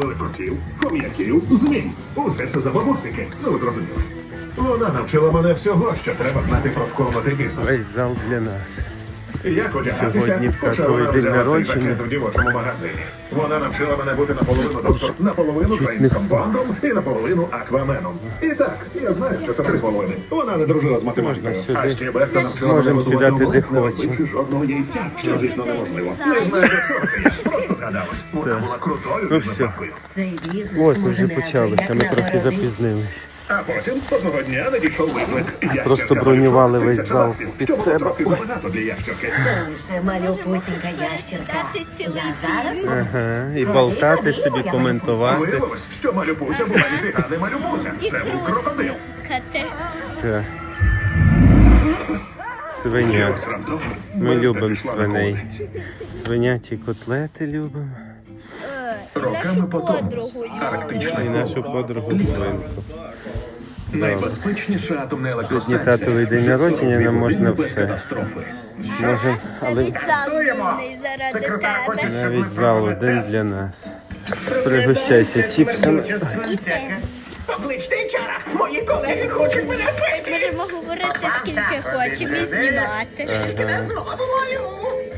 Великотів, хом'яків, змій. Усе це за бабусики. Ну, ви зрозуміли. Вона навчила мене всього, що треба знати про вколоти бізнес. Весь зал для нас. Як одягатися, Сьогодні в хоча вона день взяла цей народження. пакет у дівочому магазині. Вона навчила мене бути наполовину доктор, наполовину Джеймсом. Бондом і наполовину Акваменом. І так, я знаю, що це три половини. Вона не дружила з математикою. Можна сюди. А ще Бетта навчила Можемо мене сідати, де омлет, не хочемо. розбивши жодного яйця, що, звісно, неможливо. Не знаю, для це я. Згадалось. Вона була крутою Ну, все. От може уже не почалося, ми трохи запізнились. А потім одного дня надійшов виклик. Ящерка Просто бронювали весь зал під що себе. трохи забагато для ящерки. Ящерка. сідати цілий зараз фільм. Ага, і болтати собі, коментувати. Виявилось, що малюпуся була ніфіга не малюпуся. Це був крокодил. Кате. Так. Свиня. Ми любимо свиней. Свиняті котлети любимо. Роками по тому. І нашу подругу свинку. Найбезпечніша атомна електростанція. Сьогодні татовий день народження, нам можна все. катастрофи. Але навіть зал один для нас. Пригощайся чіпсами. Обличний чара. Мої колеги хочуть мене вбити. Можемо говорити скільки хочемо і знімати. Тільки не знову.